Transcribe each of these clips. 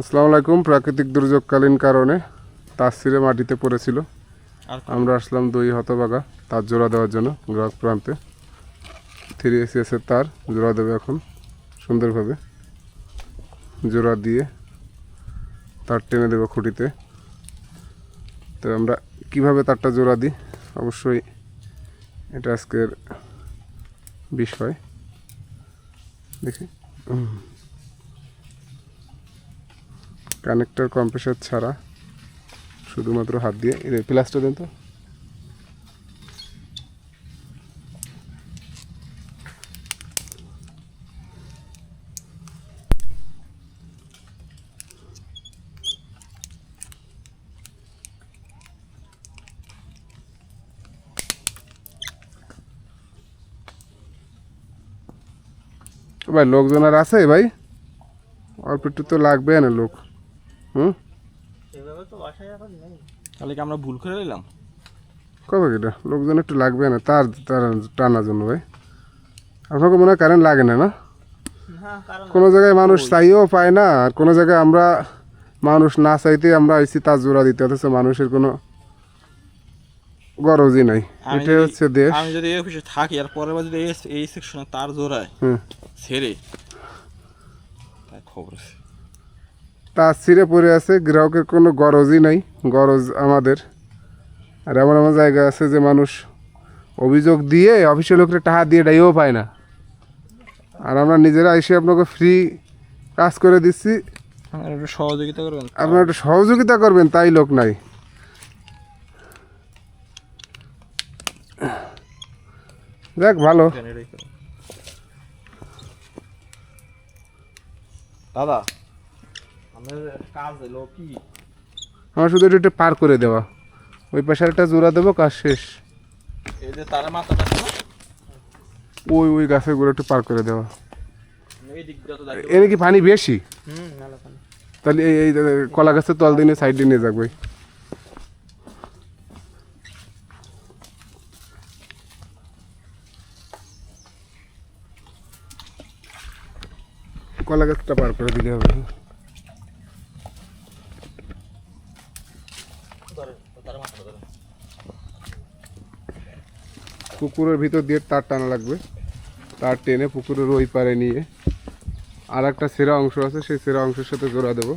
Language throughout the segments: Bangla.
আসসালামু আলাইকুম। প্রাকৃতিক দুর্যোগকালীন কারণে তার ছিঁড়ে মাটিতে পড়েছিল। আমরা আসলাম দুই হতবাগা তার জোড়া দেওয়ার জন্য গ্রাহক প্রান্তে। থ্রি এসিএস এর তার জোড়া দেবে এখন সুন্দরভাবে। জোড়া দিয়ে তার টেনে দেবো খুঁটিতে। তো আমরা কীভাবে তারটা জোড়া দিই? অবশ্যই এটা আজকের বিষয়। দেখি। কানেক্টর কম্প্রেসার ছাড়া শুধুমাত্র হাত দিয়ে। এর প্লাসটা দেন তো। ভাই, লোকজন আর আছে ভাই? অল্প একটু তো লাগবে না লোক। হুম? সেভাবে তো বাসায় এখন নেই। তাহলে কি আমরা ভুল করে নিলাম কবে কেটা লোকজন একটু লাগবে না তার তার টানার জন্য ভাই। আপনাকে মনে হয় কারেন্ট লাগে না না? কোনো জায়গায় মানুষ চাইও পায় না আর কোনো জায়গায় আমরা মানুষ না চাইতে আমরা আইসি তার জোড়া দিতে অথচ মানুষের কোনো গরজই নাই। এটাই হচ্ছে দেশ। আমি যদি এই অফিসে থাকি আর পরের বার যদি এই- এই সেকশনে তার জোড়ায় হুম। ছেড়ে খবর আছে। তার ছিঁড়ে পড়ে আছে গ্রাহকের কোনো গরজই নাই গরজ আমাদের। আর এমন এমন জায়গা আছে যে মানুষ অভিযোগ দিয়ে অফিসের লোকের টাকা দিয়ে ডাইও পায় না। আর আমরা নিজেরা এসে আপনাকে ফ্রি কাজ করে দিচ্ছি। একটু সহযোগিতা করবেন? আপনারা একটু সহযোগিতা করবেন তাই লোক নাই। দেখ ভালো। দাদা আমাদের কাজ এলো কি আমার শুধু একটু একটু পার করে দেওয়া। ওই পাশে একটা জোড়া দেবো কাজ শেষ। ওই ওই গাছেরগুলো একটু পার করে দেওয়া। এর কি পানি বেশি? তাহলে এই এই কলা গাছের তল দিনে সাইড দিয়ে নিয়ে যাব। কলা গাছটা পার করে দিলে হবে। পুকুরের ভিতর দিয়ে তার টানা লাগবে। তার টেনে পুকুরের ওই পারে নিয়ে আর একটা সেরা অংশ আছে সেই সেরা অংশের সাথে জোড়া দেবো।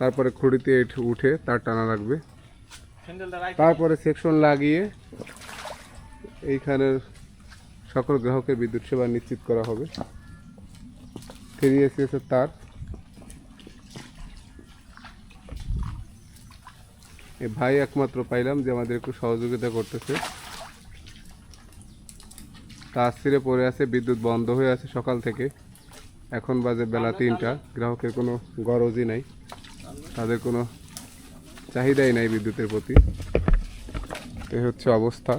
তারপরে খুঁড়িতে উঠে তার টানা লাগবে। তারপরে সেকশন লাগিয়ে এইখানের সকল গ্রাহকের বিদ্যুৎ সেবা নিশ্চিত করা হবে। থ্রি এসিএসের তার। ভাই একমাত্র পাইলাম যে আমাদের একটু সহযোগিতা করতেছে। তার ছিঁড়ে পড়ে আছে বিদ্যুৎ বন্ধ হয়ে আছে সকাল থেকে। এখন বাজে বেলা তিনটা গ্রাহকের কোনো গরজই নাই। তাদের কোনো চাহিদাই নাই বিদ্যুতের প্রতি। এই হচ্ছে অবস্থা।